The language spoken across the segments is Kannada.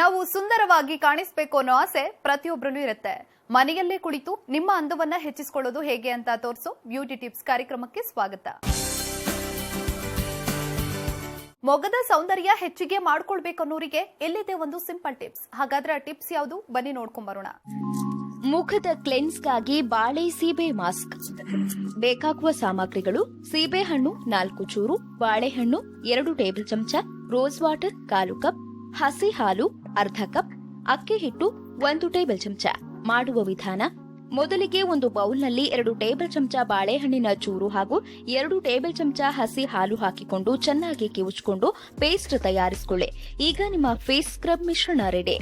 ನಾವು ಸುಂದರವಾಗಿ ಕಾಣಿಸ್ಬೇಕು ಅನ್ನೋ ಆಸೆ ಪ್ರತಿಯೊಬ್ಬರಲ್ಲೂ ಇರುತ್ತೆ. ಮನೆಯಲ್ಲೇ ಕುಳಿತು ನಿಮ್ಮ ಅಂದವನ್ನ ಹೆಚ್ಚಿಸಿಕೊಳ್ಳೋದು ಹೇಗೆ ಅಂತ ತೋರಿಸೋ ಬ್ಯೂಟಿ ಟಿಪ್ಸ್ ಕಾರ್ಯಕ್ರಮಕ್ಕೆ ಸ್ವಾಗತ. ಮೊಗದ ಸೌಂದರ್ಯ ಹೆಚ್ಚಿಗೆ ಮಾಡ್ಕೊಳ್ಬೇಕನ್ನೋರಿಗೆ ಎಲ್ಲಿದೆ ಒಂದು ಸಿಂಪಲ್ ಟಿಪ್ಸ್? ಹಾಗಾದ್ರೆ ಟಿಪ್ಸ್ ಯಾವುದು? ಬನ್ನಿ ನೋಡ್ಕೊಂಡ್ ಬರೋಣ. ಮುಖದ ಕ್ಲೆನ್ಸ್ಗಾಗಿ ಬಾಳೆ ಸೀಬೆ ಮಾಸ್ಕ್. ಬೇಕಾಗುವ ಸಾಮಗ್ರಿಗಳು ಸೀಬೆಹಣ್ಣು ನಾಲ್ಕು ಚೂರು, ಬಾಳೆಹಣ್ಣು ಎರಡು ಟೇಬಲ್ ಚಮಚ, ರೋಸ್ ವಾಟರ್, ಕಾಲು ಕಪ್, ಹಸಿ ಹಾಲು ಅರ್ಧ ಕಪ್ ಅಕ್ಕಿ ಹಿಟ್ಟು ಒಂದು ಟೇಬಲ್ ಚಮಚ. ಮಾಡುವ ವಿಧಾನ, ಮೊದಲಿಗೆ ಒಂದು ಬೌಲ್ನಲ್ಲಿ ಎರಡು ಟೇಬಲ್ ಚಮಚ ಬಾಳೆಹಣ್ಣಿನ ಚೂರು ಹಾಗೂ ಎರಡು ಟೇಬಲ್ ಚಮಚ ಹಸಿ ಹಾಲು ಹಾಕಿಕೊಂಡು ಚೆನ್ನಾಗಿ ಕಿವುಚ್ಕೊಂಡು ಪೇಸ್ಟ್ ತಯಾರಿಸಿಕೊಳ್ಳಿ. ಈಗ ನಿಮ್ಮ ಫೇಸ್ ಸ್ಕ್ರಬ್ ಮಿಶ್ರಣ ರೆಡಿ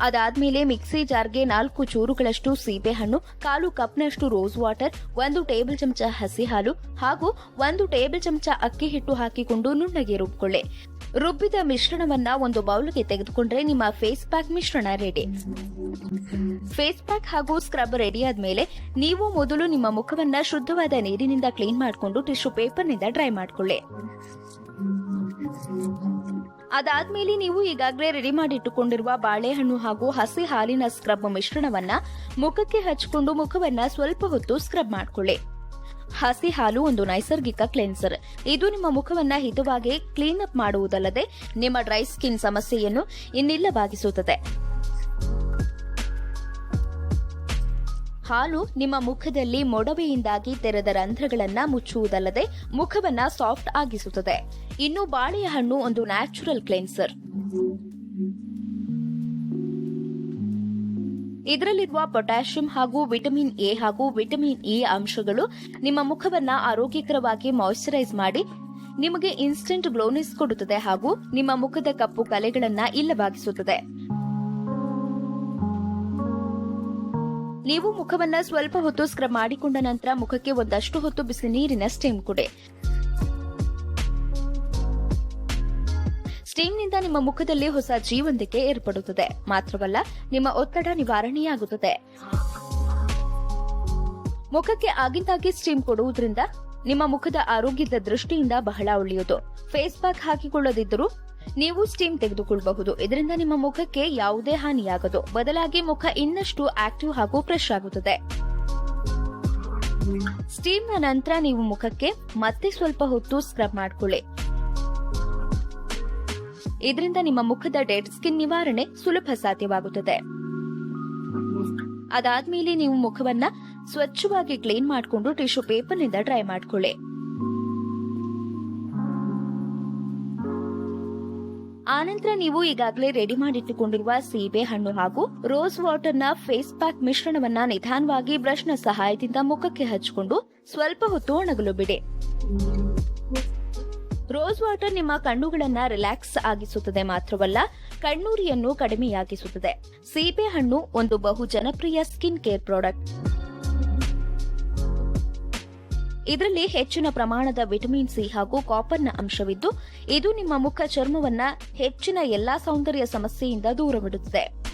ಅದಾದ್ಮೇಲೆ ಮಿಕ್ಸಿ ಜಾರ್ಗೆ ನಾಲ್ಕು ಚೂರುಗಳಷ್ಟು ಸೀಬೆಹಣ್ಣು, ಕಾಲು ಕಪ್ನಷ್ಟು ರೋಸ್ ವಾಟರ್, ಒಂದು ಟೇಬಲ್ ಚಮಚ ಹಸಿ ಹಾಲು ಹಾಗೂ ಒಂದು ಟೇಬಲ್ ಚಮಚ ಅಕ್ಕಿ ಹಿಟ್ಟು ಹಾಕಿಕೊಂಡು ನುಣ್ಣಗೆ ರುಬ್ಕೊಳ್ಳಿ. ರುಬ್ಬಿದ ಮಿಶ್ರಣವನ್ನ ಒಂದು ಬೌಲ್ಗೆ ತೆಗೆದುಕೊಂಡ್ರೆ ನಿಮ್ಮ ಫೇಸ್ ಪ್ಯಾಕ್ ಮಿಶ್ರಣ ರೆಡಿ. ಫೇಸ್ ಪ್ಯಾಕ್ ಹಾಗೂ ಸ್ಕ್ರಬ್ ರೆಡಿ ಆದ್ಮೇಲೆ ನೀವು ಮೊದಲು ನಿಮ್ಮ ಮುಖವನ್ನ ಶುದ್ಧವಾದ ನೀರಿನಿಂದ ಕ್ಲೀನ್ ಮಾಡಿಕೊಂಡು ಟಿಶ್ಯೂ ಪೇಪರ್ನಿಂದ ಡ್ರೈ ಮಾಡ್ಕೊಳ್ಳಿ. ಅದಾದ್ಮೇಲೆ ನೀವು ಈಗಾಗಲೇ ರೆಡಿ ಮಾಡಿಟ್ಟುಕೊಂಡಿರುವ ಬಾಳೆಹಣ್ಣು ಹಾಗೂ ಹಸಿ ಹಾಲಿನ ಸ್ಕ್ರಬ್ ಮಿಶ್ರಣವನ್ನ ಮುಖಕ್ಕೆ ಹಚ್ಚಿಕೊಂಡು ಮುಖವನ್ನ ಸ್ವಲ್ಪ ಹೊತ್ತು ಸ್ಕ್ರಬ್ ಮಾಡಿಕೊಳ್ಳಿ. ಹಸಿ ಹಾಲು ಒಂದು ನೈಸರ್ಗಿಕ ಕ್ಲೆನ್ಸರ್ ಇದು ನಿಮ್ಮ ಮುಖವನ್ನ ಹಿತವಾಗಿ ಕ್ಲೀನ್ ಅಪ್ ಮಾಡುವುದಲ್ಲದೆ ನಿಮ್ಮ ಡ್ರೈ ಸ್ಕಿನ್ ಸಮಸ್ಯೆಯನ್ನು ಇನ್ನಿಲ್ಲವಾಗಿಸುತ್ತದೆ. ಹಾಲು ನಿಮ್ಮ ಮುಖದಲ್ಲಿ ಮೊಡವೆಯಿಂದಾಗಿ ತೆರೆದ ರಂಧ್ರಗಳನ್ನ ಮುಚ್ಚುವುದಲ್ಲದೆ ಮುಖವನ್ನ ಸಾಫ್ಟ್ ಆಗಿಸುತ್ತದೆ. ಇನ್ನು ಬಾಳೆಹಣ್ಣು ಒಂದು ನ್ಯಾಚುರಲ್ ಕ್ಲೆನ್ಸರ್. ಇದರಲ್ಲಿರುವ ಪೊಟ್ಯಾಷಿಯಂ ಹಾಗೂ ವಿಟಮಿನ್ ಎ ಹಾಗೂ ವಿಟಮಿನ್ ಇ ಅಂಶಗಳು ನಿಮ್ಮ ಮುಖವನ್ನ ಆರೋಗ್ಯಕರವಾಗಿ ಮಾಯಿಶ್ಚರೈಸ್ ಮಾಡಿ ನಿಮಗೆ ಇನ್ಸ್ಟೆಂಟ್ ಗ್ಲೋನೆಸ್ ಕೊಡುತ್ತದೆ ಹಾಗೂ ನಿಮ್ಮ ಮುಖದ ಕಪ್ಪು ಕಲೆಗಳನ್ನ ಇಲ್ಲವಾಗಿಸುತ್ತದೆ. ನೀವು ಮುಖವನ್ನ ಸ್ವಲ್ಪ ಹೊತ್ತು ಸ್ಕ್ರಬ್ ಮಾಡಿಕೊಂಡ ನಂತರ ಮುಖಕ್ಕೆ ಒಂದಷ್ಟು ಹೊತ್ತು ಬಿಸಿ ನೀರಿನ ಸ್ಟೀಮ್ ಕೊಡಿ. ಸ್ಟೀಮ್ನಿಂದ ನಿಮ್ಮ ಮುಖದಲ್ಲಿ ಹೊಸ ಜೀವಂತಿಕೆ ಏರ್ಪಡುತ್ತದೆ. ಮಾತ್ರವಲ್ಲ, ನಿಮ್ಮ ಒತ್ತಡ ನಿವಾರಣೆಯಾಗುತ್ತದೆ. ಮುಖಕ್ಕೆ ಆಗಿಂದಾಗಿ ಸ್ಟೀಮ್ ಕೊಡುವುದರಿಂದ ನಿಮ್ಮ ಮುಖದ ಆರೋಗ್ಯದ ದೃಷ್ಟಿಯಿಂದ ಬಹಳ ಒಳ್ಳೆಯದು. ಫೇಸ್ ಪ್ಯಾಕ್ ಹಾಕಿಕೊಳ್ಳದಿದ್ದರೂ ನೀವು ಸ್ಟೀಮ್ ತೆಗೆದುಕೊಳ್ಳಬಹುದು ಇದರಿಂದ ನಿಮ್ಮ ಮುಖಕ್ಕೆ ಯಾವುದೇ ಹಾನಿಯಾಗದು. ಬದಲಾಗಿ ಮುಖ ಇನ್ನಷ್ಟು ಆಕ್ಟಿವ್ ಹಾಗೂ ಫ್ರೆಶ್ ಆಗುತ್ತದೆ. ಸ್ಟೀಮ್ನ ನಂತರ ನೀವು ಮುಖಕ್ಕೆ ಮತ್ತೆ ಸ್ವಲ್ಪ ಹೊತ್ತು ಸ್ಕ್ರಬ್ ಮಾಡಿಕೊಳ್ಳಿ. ಇದರಿಂದ ನಿಮ್ಮ ಮುಖದ ಡೆಡ್ ಸ್ಕಿನ್ ನಿವಾರಣೆ ಸುಲಭ ಸಾಧ್ಯವಾಗುತ್ತದೆ. ಅದಾದ್ಮೇಲೆ ನೀವು ಮುಖವನ್ನ ಸ್ವಚ್ಛವಾಗಿ ಕ್ಲೀನ್ ಮಾಡಿಕೊಂಡು ಟಿಶ್ಯೂ ಪೇಪರ್ನಿಂದ ಡ್ರೈ ಮಾಡ್ಕೊಳ್ಳಿ. ಆನಂತರ ನೀವು ಈಗಾಗಲೇ ರೆಡಿ ಮಾಡಿಟ್ಟುಕೊಂಡಿರುವ ಸೀಬೆ ಹಣ್ಣು ಹಾಗೂ ರೋಸ್ ವಾಟರ್ನ ಫೇಸ್ ಪ್ಯಾಕ್ ಮಿಶ್ರಣವನ್ನ ನಿಧಾನವಾಗಿ ಬ್ರಷ್ನ ಸಹಾಯದಿಂದ ಮುಖಕ್ಕೆ ಹಚ್ಚಿಕೊಂಡು ಸ್ವಲ್ಪ ಹೊತ್ತು ಒಣಗಲು ಬಿಡಿ. ರೋಸ್ ವಾಟರ್ ನಿಮ್ಮ ಕಣ್ಣುಗಳನ್ನ ರಿಲ್ಯಾಕ್ಸ್ ಆಗಿಸುತ್ತದೆ ಮಾತ್ರವಲ್ಲ, ಕಣ್ಣೂರಿಯನ್ನು ಕಡಿಮೆಯಾಗಿಸುತ್ತದೆ. ಸೀಬೆ ಹಣ್ಣು ಒಂದು ಬಹು ಜನಪ್ರಿಯ ಸ್ಕಿನ್ ಕೇರ್ ಪ್ರಾಡಕ್ಟ್ ಇದರಲ್ಲಿ ಹೆಚ್ಚಿನ ಪ್ರಮಾಣದ ವಿಟಮಿನ್ ಸಿ ಹಾಗೂ ಕಾಪರ್ನ ಅಂಶವಿದ್ದು, ಇದು ನಿಮ್ಮ ಮುಖ ಚರ್ಮವನ್ನ ಹೆಚ್ಚಿನ ಎಲ್ಲಾ ಸೌಂದರ್ಯ ಸಮಸ್ಯೆಯಿಂದ ದೂರವಿಡುತ್ತದೆ.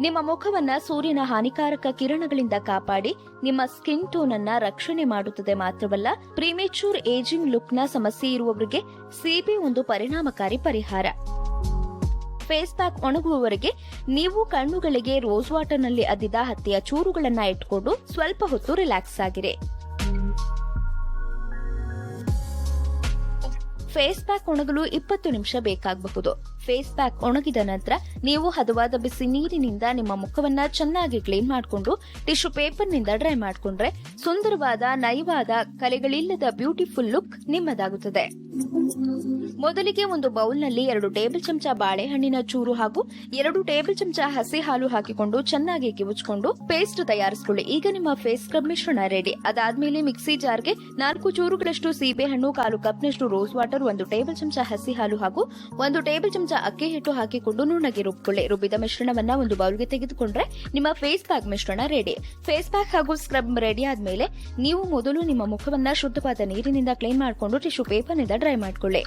ನಿಮ್ಮ ಮುಖವನ್ನ ಸೂರ್ಯನ ಹಾನಿಕಾರಕ ಕಿರಣಗಳಿಂದ ಕಾಪಾಡಿ, ನಿಮ್ಮ ಸ್ಕಿನ್ ಟೋನ್ ಅನ್ನ ರಕ್ಷಣೆ ಮಾಡುತ್ತದೆ ಮಾತ್ರವಲ್ಲ, ಪ್ರಿಮೇಚೂರ್ ಏಜಿಂಗ್ ಲುಕ್ನ ಸಮಸ್ಯೆ ಇರುವವರಿಗೆ ಸಿಬಿ ಒಂದು ಪರಿಣಾಮಕಾರಿ ಪರಿಹಾರ. ಫೇಸ್ ಪ್ಯಾಕ್ ಒಣಗುವವರೆಗೆ ನೀವು ಕಣ್ಣುಗಳಿಗೆ ರೋಸ್ ವಾಟರ್ನಲ್ಲಿ ಅದ್ದಿದ ಹತ್ತಿಯ ಚೂರುಗಳನ್ನ ಇಟ್ಕೊಂಡು ಸ್ವಲ್ಪ ಹೊತ್ತು ರಿಲ್ಯಾಕ್ಸ್ ಆಗಿರಿ. ಫೇಸ್ ಪ್ಯಾಕ್ ಒಣಗಲು ಇಪ್ಪತ್ತು ನಿಮಿಷ ಬೇಕಾಗಬಹುದು. ಫೇಸ್ ಪ್ಯಾಕ್ ಒಣಗಿದ ನಂತರ ನೀವು ಹದವಾದ ಬಿಸಿ ನೀರಿನಿಂದ ನಿಮ್ಮ ಮುಖವನ್ನ ಚೆನ್ನಾಗಿ ಕ್ಲೀನ್ ಮಾಡಿಕೊಂಡು ಟಿಶ್ಯೂ ಪೇಪರ್ನಿಂದ ಡ್ರೈ ಮಾಡಿಕೊಂಡ್ರೆ ಸುಂದರವಾದ ನಯವಾದ ಕಲೆಗಳಿಲ್ಲದ ಬ್ಯೂಟಿಫುಲ್ ಲುಕ್ ನಿಮ್ಮದಾಗುತ್ತದೆ. ಮೊದಲಿಗೆ ಒಂದು ಬೌಲ್ನಲ್ಲಿ ಎರಡು ಟೇಬಲ್ ಚಮಚ ಬಾಳೆಹಣ್ಣಿನ ಚೂರು ಹಾಗೂ ಎರಡು ಟೇಬಲ್ ಚಮಚ ಹಸಿ ಹಾಲು ಹಾಕಿಕೊಂಡು ಚೆನ್ನಾಗಿ ಕಿವುಚ್ಕೊಂಡು ಪೇಸ್ಟ್ ತಯಾರಿಸಿಕೊಳ್ಳಿ. ಈಗ ನಿಮ್ಮ ಫೇಸ್ ಸ್ಕ್ರಬ್ ಮಿಶ್ರಣ ರೆಡಿ. ಅದಾದ್ಮೇಲೆ ಮಿಕ್ಸಿ ಜಾರ್ಗೆ ನಾಲ್ಕು ಚೂರುಗಳಷ್ಟು ಸೀಬೆಹಣ್ಣು, ಕಾಲು ಕಪ್ನಷ್ಟು ರೋಸ್ ವಾಟರ್, ಒಂದು ಟೇಬಲ್ ಚಮಚ ಹಸಿ ಹಾಲು ಹಾಗೂ ಒಂದು ಟೇಬಲ್ ಚಮಚ ಅಕ್ಕಿ ಹಿಟ್ಟು ಹಾಕಿಕೊಂಡು ನುಣ್ಣಗೆ ರುಬ್ಕೊಳ್ಳಿ. ರುಬ್ಬಿದ ಮಿಶ್ರಣವನ್ನ ಒಂದು ಬೌಲ್ಗೆ ತೆಗೆದುಕೊಂಡ್ರೆ ನಿಮ್ಮ ಫೇಸ್ ಪ್ಯಾಕ್ ಮಿಶ್ರಣ ರೆಡಿ ಫೇಸ್ ಪ್ಯಾಕ್ ಹಾಗೂ ಸ್ಕ್ರಬ್ ರೆಡಿ ಆದ್ಮೇಲೆ ನೀವು ಮೊದಲು ನಿಮ್ಮ ಮುಖವನ್ನ ಶುದ್ಧವಾದ ನೀರಿನಿಂದ ಕ್ಲೀನ್ ಮಾಡಿಕೊಂಡು ಟಿಶ್ಯೂ ಪೇಪರ್ನಿಂದ ಡ್ರೈ ಮಾಡ್ಕೊಳ್ಳಿ.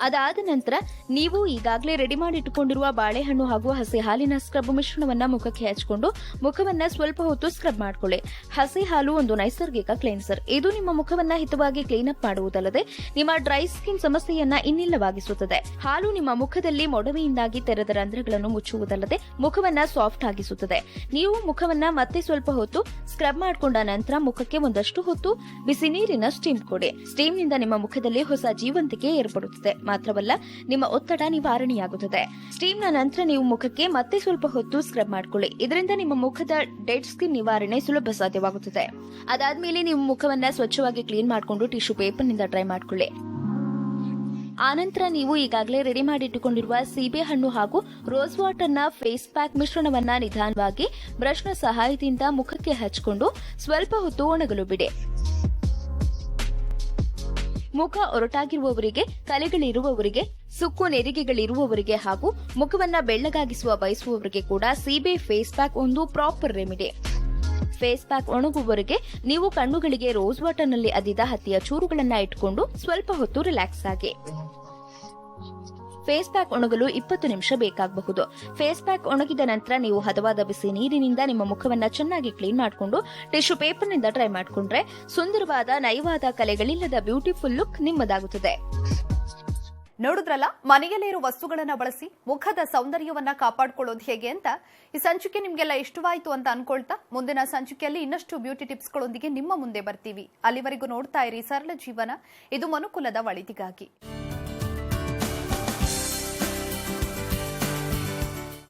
ಅದಾದ ನಂತರ ನೀವು ಈಗಾಗಲೇ ರೆಡಿ ಮಾಡಿ ಇಟ್ಟುಕೊಂಡಿರುವ ಬಾಳೆಹಣ್ಣು ಹಾಗೂ ಹಸಿ ಹಾಲಿನ ಸ್ಕ್ರಬ್ ಮಿಶ್ರಣವನ್ನ ಮುಖಕ್ಕೆ ಹಚ್ಕೊಂಡು ಮುಖವನ್ನ ಸ್ವಲ್ಪ ಹೊತ್ತು ಸ್ಕ್ರಬ್ ಮಾಡಿಕೊಳ್ಳಿ. ಹಸಿ ಹಾಲು ಒಂದು ನೈಸರ್ಗಿಕ ಕ್ಲೀನ್ಸರ್ ಇದು ನಿಮ್ಮ ಮುಖವನ್ನ ಹಿತವಾಗಿ ಕ್ಲೀನ್ ಅಪ್ ಮಾಡುವುದಲ್ಲದೆ ನಿಮ್ಮ ಡ್ರೈ ಸ್ಕಿನ್ ಸಮಸ್ಯೆಯನ್ನ ಇನ್ನಿಲ್ಲವಾಗಿಸುತ್ತದೆ. ಹಾಲು ನಿಮ್ಮ ಮುಖದಲ್ಲಿ ಮೊಡವೆಯಿಂದಾಗಿ ತೆರೆದ ರಂಧ್ರಗಳನ್ನು ಮುಚ್ಚುವುದಲ್ಲದೆ ಮುಖವನ್ನ ಸಾಫ್ಟ್ ಆಗಿಸುತ್ತದೆ. ನೀವು ಮುಖವನ್ನ ಮತ್ತೆ ಸ್ವಲ್ಪ ಹೊತ್ತು ಸ್ಕ್ರಬ್ ಮಾಡಿಕೊಂಡ ನಂತರ ಮುಖಕ್ಕೆ ಒಂದಷ್ಟು ಹೊತ್ತು ಬಿಸಿ ನೀರಿನ ಸ್ಟೀಮ್ ಕೊಡಿ. ಸ್ಟೀಮ್ನಿಂದ ನಿಮ್ಮ ಮುಖದಲ್ಲಿ ಹೊಸ ಜೀವಂತಿಕೆ ಏರ್ಪಡುತ್ತದೆ. ಮಾತ್ರವಲ್ಲ, ನಿಮ್ಮ ಒತ್ತಡ ನಿವಾರಣೆಯಾಗುತ್ತದೆ. ಸ್ಟೀಮ್ನ ನಂತರ ನೀವು ಮುಖಕ್ಕೆ ಮತ್ತೆ ಸ್ವಲ್ಪ ಹೊತ್ತು ಸ್ಕ್ರಬ್ ಮಾಡಿಕೊಳ್ಳಿ. ಇದರಿಂದ ನಿಮ್ಮ ಮುಖದ ಡೆಡ್ ಸ್ಕಿನ್ ನಿವಾರಣೆ ಸುಲಭ ಸಾಧ್ಯವಾಗುತ್ತದೆ. ಅದಾದ್ಮೇಲೆ ನೀವು ಮುಖವನ್ನ ಸ್ವಚ್ಛವಾಗಿ ಕ್ಲೀನ್ ಮಾಡಿಕೊಂಡು ಟಿಶ್ಯೂ ಪೇಪರ್ನಿಂದ ಡ್ರೈ ಮಾಡ್ಕೊಳ್ಳಿ. ಆನಂತರ ನೀವು ಈಗಾಗಲೇ ರೆಡಿ ಮಾಡಿಟ್ಟುಕೊಂಡಿರುವ ಸೀಬೆ ಹಣ್ಣು ಹಾಗೂ ರೋಸ್ ವಾಟರ್ನ ಫೇಸ್ ಪ್ಯಾಕ್ ಮಿಶ್ರಣವನ್ನ ನಿಧಾನವಾಗಿ ಬ್ರಷ್ನ ಸಹಾಯದಿಂದ ಮುಖಕ್ಕೆ ಹಚ್ಚಿಕೊಂಡು ಸ್ವಲ್ಪ ಹೊತ್ತು ಒಣಗಲು ಬಿಡಿ. ಮುಖ ಒರಟಾಗಿರುವವರಿಗೆ, ತಲೆಗಳಿರುವವರಿಗೆ, ಸುಕ್ಕು ನೆರಿಗೆಗಳಿರುವವರಿಗೆ ಹಾಗೂ ಮುಖವನ್ನ ಬೆಳ್ಳಗಾಗಿಸುವ ಬಯಸುವವರಿಗೆ ಕೂಡ ಸೀಬೆ ಫೇಸ್ ಪ್ಯಾಕ್ ಒಂದು ಪ್ರಾಪರ್ ರೆಮಿಡಿ ಫೇಸ್ ಪ್ಯಾಕ್ ಒಣಗುವವರೆಗೆ ನೀವು ಕಣ್ಣುಗಳಿಗೆ ರೋಸ್ ವಾಟರ್ನಲ್ಲಿ ಅದಿದ ಹತ್ತಿಯ ಚೂರುಗಳನ್ನ ಇಟ್ಕೊಂಡು ಸ್ವಲ್ಪ ಹೊತ್ತು ರಿಲ್ಯಾಕ್ಸ್ ಆಗಿ. ಫೇಸ್ ಪ್ಯಾಕ್ ಒಣಗಲು ಇಪ್ಪತ್ತು ನಿಮಿಷ ಬೇಕಾಗಬಹುದು. ಫೇಸ್ ಪ್ಯಾಕ್ ಒಣಗಿದ ನಂತರ ನೀವು ಹದವಾದ ಬಿಸಿ ನೀರಿನಿಂದ ನಿಮ್ಮ ಮುಖವನ್ನ ಚೆನ್ನಾಗಿ ಕ್ಲೀನ್ ಮಾಡಿಕೊಂಡು ಟಿಶ್ಯೂ ಪೇಪರ್ನಿಂದ ಡ್ರೈ ಮಾಡಿಕೊಂಡ್ರೆ ಸುಂದರವಾದ ನಯವಾದ ಕಲೆಗಳಿಲ್ಲದ ಬ್ಯೂಟಿಫುಲ್ ಲುಕ್ ನಿಮ್ಮದಾಗುತ್ತದೆ. ನೋಡಿದ್ರಲ್ಲ, ಮನೆಯಲ್ಲೇ ಇರುವ ವಸ್ತುಗಳನ್ನ ಬಳಸಿ ಮುಖದ ಸೌಂದರ್ಯವನ್ನ ಕಾಪಾಡ್ಕೊಳ್ಳೋದು ಹೇಗೆ ಅಂತ? ಈ ಸಂಚಿಕೆ ನಿಮ್ಗೆಲ್ಲ ಇಷ್ಟವಾಯಿತು ಅಂತ ಅನ್ಕೊಳ್ತಾ, ಮುಂದಿನ ಸಂಚಿಕೆಯಲ್ಲಿ ಇನ್ನಷ್ಟು ಬ್ಯೂಟಿ ಟಿಪ್ಸ್ಗಳೊಂದಿಗೆ ನಿಮ್ಮ ಮುಂದೆ ಬರ್ತೀವಿ. ಅಲ್ಲಿವರೆಗೂ ನೋಡ್ತಾ ಇರಿ ಸರಳ ಜೀವನ. ಇದು ಮನುಕುಲದ ಒಳಿತಿಗಾಗಿ.